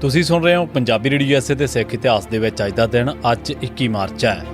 ਤੁਸੀਂ ਸੁਣ ਰਹੇ ਹੋ ਪੰਜਾਬੀ ਰੇਡੀਓ ਐਸੇ ਤੇ ਸਿੱਖ ਇਤਿਹਾਸ ਦੇ ਵਿੱਚ ਅੱਜ ਦਾ ਦਿਨ, ਅੱਜ 21 ਮਾਰਚ ਹੈ।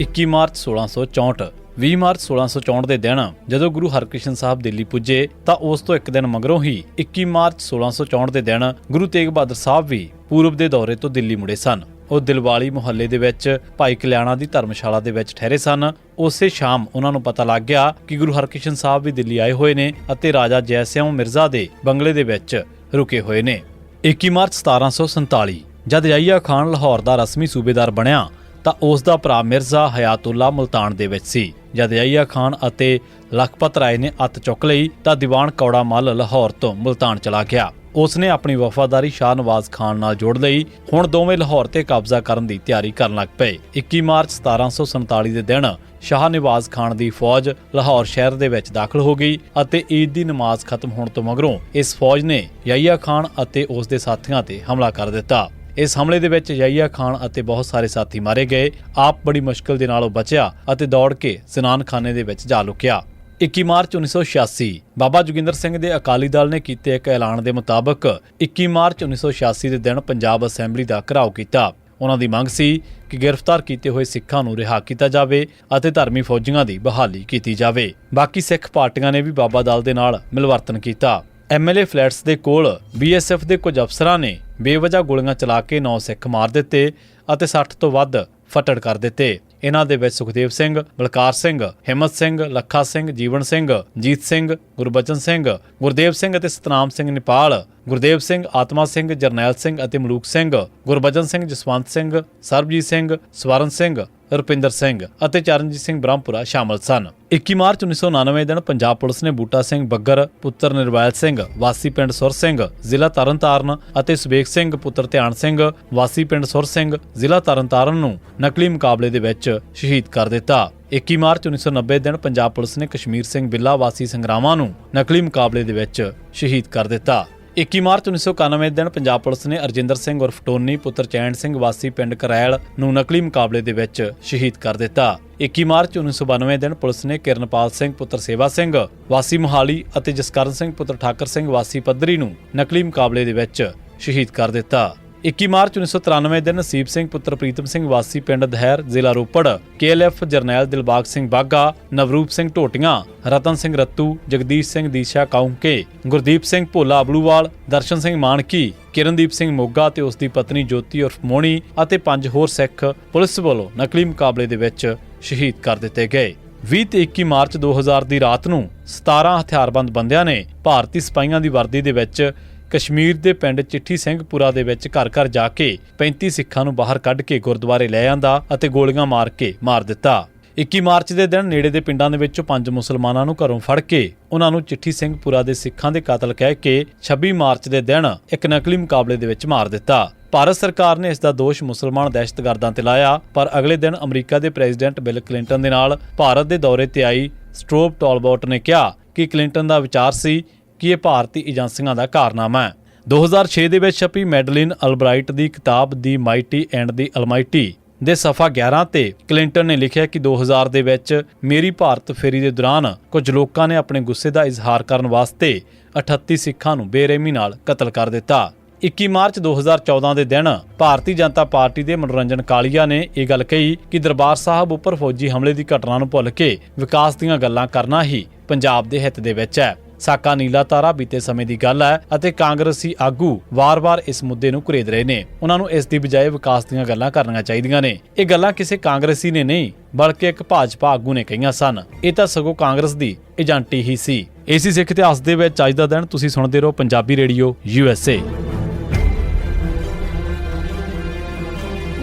21 ਮਾਰਚ 1664 20 ਮਾਰਚ 1664 ਦੇ ਦਿਨ, ਜਦੋਂ ਗੁਰੂ ਹਰਕ੍ਰਿਸ਼ਨ ਸਾਹਿਬ ਦਿੱਲੀ ਪੁੱਜੇ, ਤਾਂ ਉਸ ਤੋਂ ਇੱਕ ਦਿਨ ਮਗਰੋਂ ਹੀ 21 ਮਾਰਚ 1664 ਦੇ ਦਿਨ, ਗੁਰੂ ਤੇਗ ਬਹਾਦਰ ਸਾਹਿਬ ਵੀ ਪੂਰਬ ਦੇ ਦੌਰੇ ਤੋਂ ਦਿੱਲੀ ਮੁੜੇ ਸਨ। ਉਹ ਦਿਲਵਾਲੀ ਮੁਹੱਲੇ ਦੇ ਵਿੱਚ ਭਾਈ ਕਲਿਆਣਾ ਦੀ ਧਰਮਸ਼ਾਲਾ ਦੇ ਵਿੱਚ ਠਹਿਰੇ ਸਨ। ਉਸੇ ਸ਼ਾਮ ਉਹਨਾਂ ਨੂੰ ਪਤਾ ਲੱਗ ਗਿਆ ਕਿ ਗੁਰੂ ਹਰਕ੍ਰਿਸ਼ਨ ਸਾਹਿਬ ਵੀ ਦਿੱਲੀ ਆਏ ਹੋਏ ਨੇ ਅਤੇ ਰਾਜਾ ਜੈ ਸਿੰਘ ਮਿਰਜ਼ਾ ਦੇ ਬੰਗਲੇ ਦੇ ਵਿੱਚ ਰੁਕੇ ਹੋਏ ਨੇ। 21 ਮਾਰਚ 1747 ਜਦ ਯਹੀਆ ਖਾਨ ਲਾਹੌਰ ਦਾ ਰਸਮੀ ਸੂਬੇਦਾਰ ਬਣਿਆ ਤਾਂ ਉਸ ਦਾ ਭਰਾ ਮਿਰਜ਼ਾ ਹਯਾਤੁੱਲਾ ਮੁਲਤਾਨ ਦੇ ਵਿੱਚ ਸੀ। ਜਦ ਯਹੀਆ ਖਾਨ ਅਤੇ ਲਖਪਤ ਰਾਏ ਨੇ ਅੱਤ ਚੁੱਕ ਲਈ ਤਾਂ ਦੀਵਾਨ ਕੌੜਾ ਮੱਲ ਲਾਹੌਰ ਤੋਂ ਮੁਲਤਾਨ ਚਲਾ ਗਿਆ। ਉਸ ਨੇ ਆਪਣੀ ਵਫਾਦਾਰੀ ਸ਼ਾਹ ਨਵਾਜ਼ ਖਾਨ ਨਾਲ ਜੋੜ ਲਈ। ਹੁਣ ਦੋਵੇਂ ਲਾਹੌਰ ਤੇ ਕਬਜ਼ਾ ਕਰਨ ਦੀ ਤਿਆਰੀ ਕਰਨ ਲੱਗ ਪਏ। 21 ਮਾਰਚ 1747 ਦੇ ਦਿਨ ਸ਼ਾਹ ਨਵਾਜ਼ ਖਾਨ ਦੀ ਫੌਜ ਲਾਹੌਰ ਸ਼ਹਿਰ ਦੇ ਵਿੱਚ ਦਾਖਲ ਹੋ ਗਈ ਅਤੇ ਈਦ ਦੀ ਨਮਾਜ਼ ਖਤਮ ਹੋਣ ਤੋਂ ਮਗਰੋਂ ਇਸ ਫੌਜ ਨੇ ਯਹੀਆ ਖਾਨ ਅਤੇ ਉਸ ਦੇ ਸਾਥੀਆਂ ਤੇ ਹਮਲਾ ਕਰ ਦਿੱਤਾ। ਇਸ ਹਮਲੇ ਦੇ ਵਿੱਚ ਯਹੀਆ ਖਾਨ ਅਤੇ ਬਹੁਤ ਸਾਰੇ ਸਾਥੀ ਮਾਰੇ ਗਏ। ਆਪ ਬੜੀ ਮੁਸ਼ਕਲ ਦੇ ਨਾਲ ਉਹ ਬਚਿਆ ਅਤੇ ਦੌੜ ਕੇ ਜ਼ਨਾਨਖਾਨੇ ਦੇ ਵਿੱਚ ਜਾ ਲੁਕਿਆ। 21 ਮਾਰਚ 1986 ਬਾਬਾ ਜੋਗਿੰਦਰ ਸਿੰਘ ਦੇ ਅਕਾਲੀ ਦਲ ਨੇ ਕੀਤੇ ਇੱਕ ਐਲਾਨ ਦੇ ਮੁਤਾਬਕ 21 ਮਾਰਚ 1986 ਦੇ ਦਿਨ ਪੰਜਾਬ ਅਸੈਂਬਲੀ ਦਾ ਘਿਰਾਓ ਕੀਤਾ। ਉਹਨਾਂ ਦੀ ਮੰਗ ਸੀ ਕਿ ਗ੍ਰਿਫਤਾਰ ਕੀਤੇ ਹੋਏ ਸਿੱਖਾਂ ਨੂੰ ਰਿਹਾ ਕੀਤਾ ਜਾਵੇ ਅਤੇ ਧਰਮੀ ਫੌਜੀਆਂ ਦੀ ਬਹਾਲੀ ਕੀਤੀ ਜਾਵੇ। ਬਾਕੀ ਸਿੱਖ ਪਾਰਟੀਆਂ ਨੇ ਵੀ ਬਾਬਾ ਦਲ ਦੇ ਨਾਲ ਮਿਲਵਰਤਨ ਕੀਤਾ। ਐਮਐਲਏ ਫਲੈਟਸ ਦੇ ਕੋਲ ਬੀਐਸਐਫ ਦੇ ਕੁਝ ਅਫਸਰਾਂ ਨੇ ਬੇਵਜ੍ਹਾ ਗੋਲੀਆਂ ਚਲਾ ਕੇ 9 ਸਿੱਖ ਮਾਰ ਦਿੱਤੇ ਅਤੇ 60 ਤੋਂ ਵੱਧ ਫੱਟੜ ਕਰ ਦਿੱਤੇ। ਇਹਨਾਂ ਦੇ ਵਿੱਚ ਸੁਖਦੇਵ ਸਿੰਘ, ਬਲਕਾਰ ਸਿੰਘ, ਹਿੰਮਤ ਸਿੰਘ, ਲੱਖਾ ਸਿੰਘ, ਜੀਵਨ ਸਿੰਘ, ਜੀਤ ਸਿੰਘ ਗੁਰਬਚਨ ਸਿੰਘ, ਗੁਰਦੇਵ ਸਿੰਘ ਅਤੇ ਸਤਨਾਮ ਸਿੰਘ ਨੇਪਾਲ, ਗੁਰਦੇਵ ਸਿੰਘ, ਆਤਮਾ ਸਿੰਘ, ਜਰਨੈਲ ਸਿੰਘ ਅਤੇ ਮਲੂਕ ਸਿੰਘ, ਗੁਰਬਚਨ ਸਿੰਘ, ਜਸਵੰਤ ਸਿੰਘ, ਸਰਬਜੀਤ ਸਿੰਘ, ਸਵਰਨ ਸਿੰਘ, ਰੁਪਿੰਦਰ ਸਿੰਘ ਅਤੇ ਚਰਨਜੀਤ ਸਿੰਘ ਬ੍ਰਹਮਪੁਰਾ ਸ਼ਾਮਲ ਸਨ। 21 ਮਾਰਚ 1999 ਦਿਨ ਪੰਜਾਬ ਪੁਲਿਸ ਨੇ ਬੂਟਾ ਸਿੰਘ ਬੱਗਰ, ਪੁੱਤਰ ਨਿਰਵੈਲ ਸਿੰਘ, ਵਾਸੀ ਪਿੰਡ ਸੁਰ ਸਿੰਘ, ਜ਼ਿਲ੍ਹਾ ਤਰਨਤਾਰਨ ਅਤੇ ਸੁਬੇਗ ਸਿੰਘ, ਪੁੱਤਰ ਧਿਆਨ ਸਿੰਘ, ਵਾਸੀ ਪਿੰਡ ਸੁਰ ਸਿੰਘ, ਜ਼ਿਲ੍ਹਾ ਤਰਨਤਾਰਨ ਨੂੰ ਨਕਲੀ ਮੁਕਾਬਲੇ ਦੇ ਵਿੱਚ ਸ਼ਹੀਦ ਕਰ ਦਿੱਤਾ। 21 ਮਾਰਚ 1990 ਦਿਨ ਪੰਜਾਬ ਪੁਲਿਸ ਨੇ ਕਸ਼ਮੀਰ ਸਿੰਘ ਬਿੱਲਾ ਵਾਸੀ ਸੰਗਰਾਵਾਂ ਨੂੰ ਨਕਲੀ ਮੁਕਾਬਲੇ ਦੇ ਵਿੱਚ ਸ਼ਹੀਦ ਕਰ ਦਿੱਤਾ। 21 ਮਾਰਚ 1991 ਦਿਨ ਪੰਜਾਬ ਪੁਲਿਸ ਨੇ ਅਰਜਿੰਦਰ ਸਿੰਘ ਉਰਫ ਟੋਨੀ, ਪੁੱਤਰ ਚੈਨ ਸਿੰਘ ਵਾਸੀ ਪਿੰਡ ਕਰੈਲ ਨੂੰ ਨਕਲੀ ਮੁਕਾਬਲੇ ਦੇ ਵਿੱਚ ਸ਼ਹੀਦ ਕਰ ਦਿੱਤਾ। 21 ਮਾਰਚ 1992 ਦਿਨ ਪੁਲਿਸ ਨੇ ਕਿਰਨਪਾਲ ਸਿੰਘ, ਪੁੱਤਰ ਸੇਵਾ ਸਿੰਘ, ਵਾਸੀ ਮੁਹਾਲੀ ਅਤੇ ਜਸਕਰਨ ਸਿੰਘ, ਪੁੱਤਰ ਠਾਕਰ ਸਿੰਘ ਵਾਸੀ ਪੱਧਰੀ ਨੂੰ ਨਕਲੀ ਮੁਕਾਬਲੇ ਦੇ ਵਿੱਚ ਸ਼ਹੀਦ ਕਰ ਦਿੱਤਾ। 21 ਮਾਰਚ 1993 ਦਿਨ ਨਸੀਬ ਸਿੰਘ ਪੁੱਤਰ ਪ੍ਰੀਤਮ ਸਿੰਘ ਵਾਸੀ ਪਿੰਡ ਦਹਿਰ ਜ਼ਿਲ੍ਹਾ ਰੋਪੜ, ਕੇਐਲਐਫ ਜਰਨੈਲ ਦਿਲਬਾਗ ਸਿੰਘ ਬਾਗਾ ਨਵਰੂਪ ਸਿੰਘ ਢੋਟੀਆਂ, ਰਤਨ ਸਿੰਘ ਰੱਤੂ, ਜਗਦੀਸ਼ ਸਿੰਘ ਦੀਸ਼ਾ ਕਾਉਂਕੇ, ਗੁਰਦੀਪ ਸਿੰਘ ਭੋਲਾ ਅਬਲੂਵਾਲ, ਦਰਸ਼ਨ ਸਿੰਘ ਮਾਨਕੀ ਕਿਰਨਦੀਪ ਸਿੰਘ ਮੋਗਾ ਤੇ ਉਸ ਦੀ ਪਤਨੀ ਜੋਤੀ ਉਰਫ ਮੋਣੀ ਅਤੇ ਪੰਜ ਹੋਰ ਸਿੱਖ ਪੁਲਿਸ ਵੱਲੋਂ ਨਕਲੀ ਮੁਕਾਬਲੇ ਦੇ ਵਿੱਚ ਸ਼ਹੀਦ ਕਰ ਦਿੱਤੇ ਗਏ। 20 ਤੇ 21 ਮਾਰਚ 2000 ਦੀ ਰਾਤ ਨੂੰ 17 ਹਥਿਆਰਬੰਦ ਬੰਦਿਆਂ ਨੇ ਭਾਰਤੀ ਸਿਪਾਹੀਆਂ ਦੀ ਵਰਦੀ ਦੇ ਵਿੱਚ ਕਸ਼ਮੀਰ ਦੇ ਪਿੰਡ ਚਿੱਠੀ ਸਿੰਘਪੁਰਾ ਦੇ ਵਿੱਚ ਘਰ ਘਰ ਜਾ ਕੇ 35 ਸਿੱਖਾਂ ਨੂੰ ਬਾਹਰ ਕੱਢ ਕੇ ਗੁਰਦੁਆਰੇ ਲੈ ਆਂਦਾ ਅਤੇ ਗੋਲੀਆਂ ਮਾਰ ਕੇ ਮਾਰ ਦਿੱਤਾ। 21 ਮਾਰਚ ਦੇ ਦਿਨ ਨੇੜੇ ਦੇ ਪਿੰਡਾਂ ਦੇ ਵਿੱਚੋਂ ਪੰਜ ਮੁਸਲਮਾਨਾਂ ਨੂੰ ਘਰੋਂ ਫੜ ਕੇ ਉਹਨਾਂ ਨੂੰ ਚਿੱਠੀ ਸਿੰਘਪੁਰਾ ਦੇ ਸਿੱਖਾਂ ਦੇ ਕਤਲ ਕਹਿ ਕੇ 26 ਮਾਰਚ ਦੇ ਦਿਨ ਇੱਕ ਨਕਲੀ ਮੁਕਾਬਲੇ ਦੇ ਵਿੱਚ ਮਾਰ ਦਿੱਤਾ। ਭਾਰਤ ਸਰਕਾਰ ਨੇ ਇਸ ਦਾ ਦੋਸ਼ ਮੁਸਲਮਾਨ ਦਹਿਸ਼ਤਗਰਦਾਂ ਤੇ ਲਾਇਆ, ਪਰ ਅਗਲੇ ਦਿਨ ਅਮਰੀਕਾ ਦੇ ਪ੍ਰੈਜ਼ੀਡੈਂਟ ਬਿਲ ਕਲਿੰਟਨ ਦੇ ਨਾਲ ਭਾਰਤ ਦੇ ਦੌਰੇ ਤੇ ਆਈ ਸਟ੍ਰੋਬ ਟਾਲਬੋਟ ਨੇ ਕਿਹਾ ਕਿ ਕਲਿੰਟਨ ਦਾ ਵਿਚਾਰ ਸੀ ਕਿ ਇਹ ਭਾਰਤੀ ਏਜੰਸੀਆਂ ਦਾ ਕਾਰਨਾਮਾ। ਹੈ 2006 ਦੇ ਵਿੱਚ ਛਪੀ ਮੈਡਲਿਨ ਅਲਬਰਾਈਟ ਦੀ ਕਿਤਾਬ the mighty and the almighty ਦੇ ਸਫਾ 11 ਤੇ ਕਲਿੰਟਨ ਨੇ ਲਿਖਿਆ ਕਿ 2000 ਦੇ ਵਿੱਚ ਮੇਰੀ ਭਾਰਤ ਫੇਰੀ ਦੇ ਦੌਰਾਨ ਕੁਝ ਲੋਕਾਂ ਨੇ ਆਪਣੇ ਗੁੱਸੇ ਦਾ ਇਜ਼ਹਾਰ ਕਰਨ ਵਾਸਤੇ 38 ਸਿੱਖਾਂ ਨੂੰ ਬੇਰਹਿਮੀ ਨਾਲ ਕਤਲ ਕਰ ਦਿੱਤਾ। 21 ਮਾਰਚ 2014 ਦੇ ਦਿਨ ਭਾਰਤੀ ਜਨਤਾ ਪਾਰਟੀ ਦੇ ਮਨੋਰੰਜਨ ਕਾਲੀਆ ਨੇ ਇਹ ਗੱਲ ਕਹੀ ਕਿ ਦਰਬਾਰ ਸਾਹਿਬ ਉੱਪਰ ਫੌਜੀ ਹਮਲੇ ਦੀ ਘਟਨਾ ਨੂੰ ਭੁੱਲ ਕੇ ਵਿਕਾਸ ਦੀਆਂ ਗੱਲਾਂ ਕਰਨਾ ਹੀ ਪੰਜਾਬ ਦੇ ਹਿੱਤ ਦੇ ਵਿੱਚ ਹੈ। ਸਾਕਾ ਨੀਲਾ ਤਾਰਾ ਬੀਤੇ ਸਮੇਂ ਦੀ ਗੱਲ ਹੈ ਅਤੇ ਕਾਂਗਰਸੀ ਆਗੂ ਵਾਰ-ਵਾਰ ਇਸ ਮੁੱਦੇ ਨੂੰ ਘਰੇਦ ਰਹੇ ਨੇ। ਉਹਨਾਂ ਨੂੰ ਇਸ ਦੀ ਬਜਾਏ ਵਿਕਾਸ ਦੀਆਂ ਗੱਲਾਂ ਕਰਨੀਆਂ ਚਾਹੀਦੀਆਂ ਨੇ। ਇਹ ਗੱਲਾਂ ਕਿਸੇ ਕਾਂਗਰਸੀ ਨੇ ਨਹੀਂ, ਬਲਕਿ ਇੱਕ ਭਾਜਪਾ ਆਗੂ ਨੇ ਕਹੀਆਂ ਸਨ। ਇਹ ਤਾਂ ਸਗੋਂ ਕਾਂਗਰਸ ਦੀ ਏਜੰਟੀ ਹੀ ਸੀ। ਏਸੀ ਸਿੱਖ ਇਤਿਹਾਸ ਦੇ ਵਿੱਚ ਅੱਜ ਦਾ ਦਿਨ ਤੁਸੀਂ ਸੁਣਦੇ ਰਹੋ Punjabi radio, U S A.